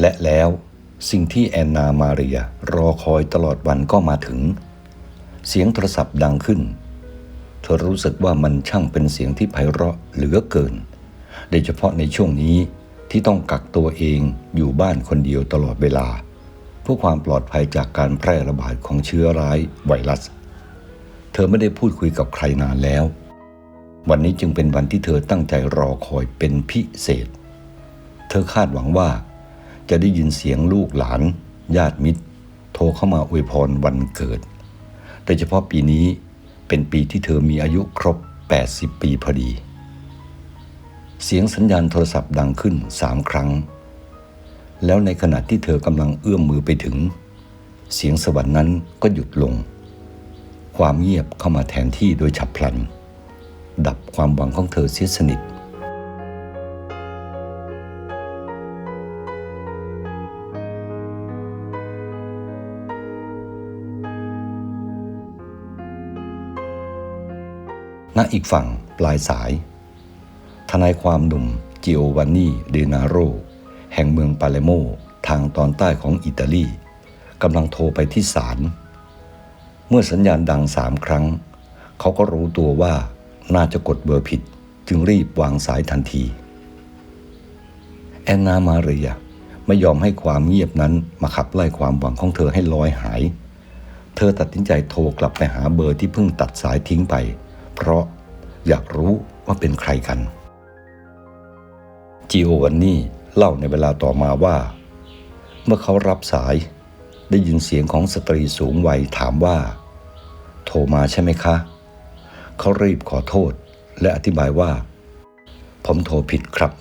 และแล้วสิ่งที่แอนนามาเรียรอคอยตลอดวันก็มาถึง เสียงโทรศัพท์ดังขึ้น เธอรู้สึกว่ามันช่างเป็นเสียงที่ไพเราะเหลือเกิน โดยเฉพาะในช่วงนี้ที่ต้องกักตัวเองอยู่บ้านคนเดียวตลอดเวลา เพื่อความปลอดภัยจากการแพร่ระบาดของเชื้อร้ายไวรัส เธอไม่ได้พูดคุยกับใครนานแล้ว วันนี้จึงเป็นวันที่เธอตั้งใจรอคอยเป็นพิเศษ เธอคาดหวังว่า จะได้ยินเสียงลูกหลาน ญาติมิตร โทรเข้ามาอวยพรวันเกิด โดยเฉพาะปีนี้เป็นปีที่เธอมีอายุครบ 80 ปีพอดี เสียงสัญญาณโทรศัพท์ดังขึ้นสามครั้ง แล้วในขณะที่เธอกำลังเอื้อมมือไปถึง เสียงสวรรค์นั้นก็หยุดลง ความเงียบเข้ามาแทนที่โดยฉับพลัน ดับความหวังของเธอเสียสนิท ณอีกฝั่งปลายสาย ทนายความหนุ่มจิโอวานนีเดนาโร แห่งเมืองปาเลโม ทางตอนใต้ของอิตาลีกำลังโทรไปที่ศาล เมื่อสัญญาณดังสามครั้ง เขาก็รู้ตัวว่าน่าจะกดเบอร์ผิด จึงรีบวางสายทันที แอนนามาเรียไม่ยอมให้ความเงียบนั้นมาขับไล่ความหวังของเธอให้ลอยหาย เธอตัดสินใจโทรกลับไปหาเบอร์ที่เพิ่งตัดสายทิ้งไป เพราะอยากรู้ว่าเป็นใครกันจิโอวันนี่เล่าในเวลาต่อมาว่า เมื่อเขารับสายได้ยินเสียงของสตรีสูงวัยถามว่า โทรมาใช่ไหมคะ เขารีบขอโทษและอธิบายว่า ผมโทรผิดครับ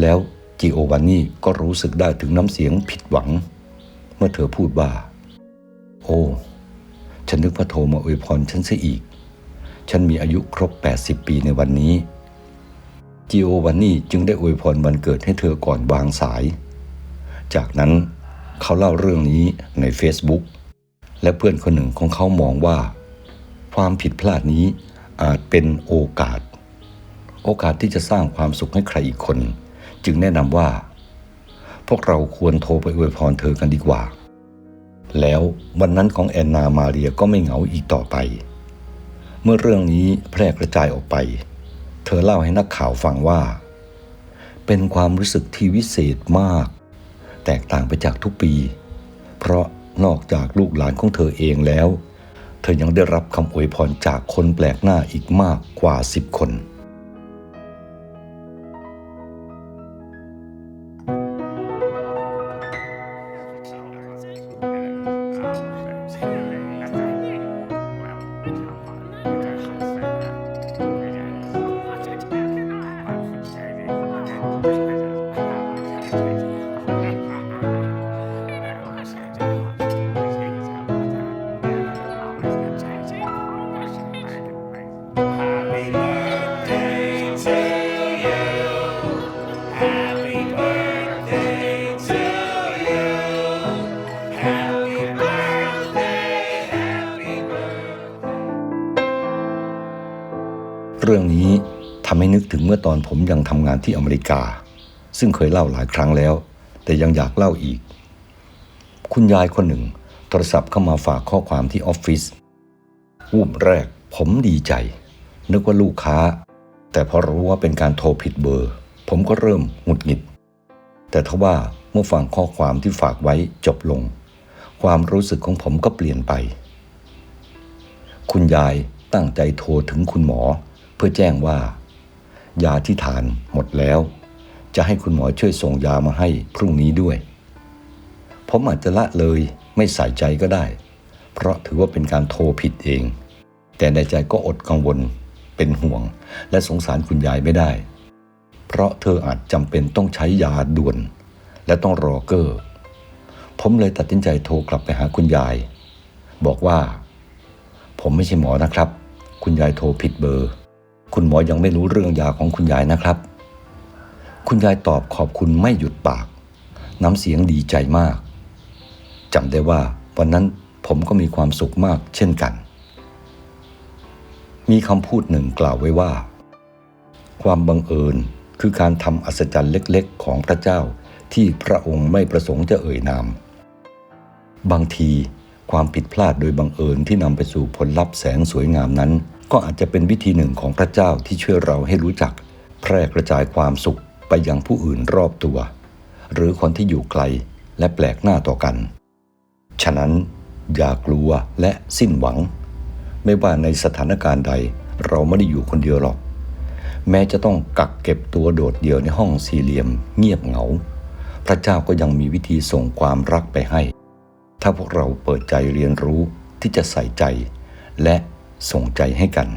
แล้วจิโอวานนี่ก็รู้สึกได้ถึงน้ำเสียงผิดหวัง เมื่อเธอพูดว่า โอ้ ฉันนึกว่าโทรมาอวยพรฉันซะอีก ฉันมีอายุครบ 80 ปีในวันนี้ จิโอวานนี่จึงได้อวยพรวันเกิดให้เธอก่อนวางสาย จากนั้นเขาเล่าเรื่องนี้ใน Facebook และเพื่อนคนหนึ่งของเขามองว่า ความผิดพลาดนี้อาจเป็นโอกาส โอกาสที่จะสร้างความสุขให้ใครอีกคน จึงแนะนำว่า พวกเราควรโทรไปอวยพรเธอกันดีกว่า แล้ววันนั้นของแอนนามาเรียก็ไม่เหงาอีกต่อไป เมื่อเรื่องนี้แพร่กระจายออกไป เธอเล่าให้นักข่าวฟังว่า เป็นความรู้สึกที่วิเศษมาก แตกต่างไปจากทุกปี เพราะนอกจากลูกหลานของเธอเองแล้ว เธอยังได้รับคำอวยพรจากคนแปลกหน้าอีกมากกว่าสิบคน รื่องนี้ทำให้นึกถึงเมื่อตอนผมยังทำงานที่อเมริกา ซึ่งเคยเล่าหลายครั้งแล้ว แต่ยังอยากเล่าอีก คุณยายคนหนึ่ง โทรศัพท์เข้ามาฝากข้อความที่ออฟฟิศวูบแรกผมดีใจ นึกว่าลูกค้า แต่พอรู้ว่าเป็นการโทรผิดเบอร์ ผมก็เริ่มหงุดหงิด แต่ทว่าเมื่อฟังข้อความที่ฝากไว้จบลง ความรู้สึกของผมก็เปลี่ยนไป คุณยายตั้งใจโทรถึงคุณหมอ พื่อแจ้งว่า ยาที่ทานหมดแล้ว จะให้คุณหมอช่วยส่งยามาให้พรุ่งนี้ด้วย ผมอาจจะละเลยไม่ใส่ใจก็ได้ เพราะถือว่าเป็นการโทรผิดเอง แต่ในใจก็อดกังวล เป็นห่วง และสงสารคุณยายไม่ได้ เพราะเธออาจจำเป็นต้องใช้ยาด่วน และต้องรอเกอร์ผมเลยตัดสินใจโทรกลับไปหาคุณยาย บอกว่า ผมไม่ใช่หมอนะครับ คุณยายโทรผิดเบอร์ คุณหมอยังไม่รู้เรื่องยาของคุณยายนะครับ คุณยายตอบขอบคุณไม่หยุดปาก น้ำเสียงดีใจมากจำได้ว่าวันนั้นผมก็มีความสุขมากเช่นกัน มีคำพูดหนึ่งกล่าวไว้ว่า ความบังเอิญคือการทำอัศจรรย์เล็กๆ ของพระเจ้าที่พระองค์ไม่ประสงค์จะเอ่ยนาม บางทีความผิดพลาดโดยบังเอิญที่นำไปสู่ผลลัพธ์แสนสวยงามนั้น ก็อาจจะเป็นวิธีหนึ่งของพระเจ้าที่ช่วยเราให้รู้จัก แพร่กระจายความสุขไปยังผู้อื่นรอบตัว หรือคนที่อยู่ไกลและแปลกหน้าต่อกัน ฉะนั้นอย่ากลัวและสิ้นหวัง ไม่ว่าในสถานการณ์ใดเราไม่ได้อยู่คนเดียวหรอก แม้จะต้องกักเก็บตัวโดดเดี่ยวในห้องสี่เหลี่ยม เงียบเหงา พระเจ้าก็ยังมีวิธีส่งความรักไปให้ ถ้าพวกเราเปิดใจเรียนรู้ที่จะใส่ใจ และ ส่งใจให้กัน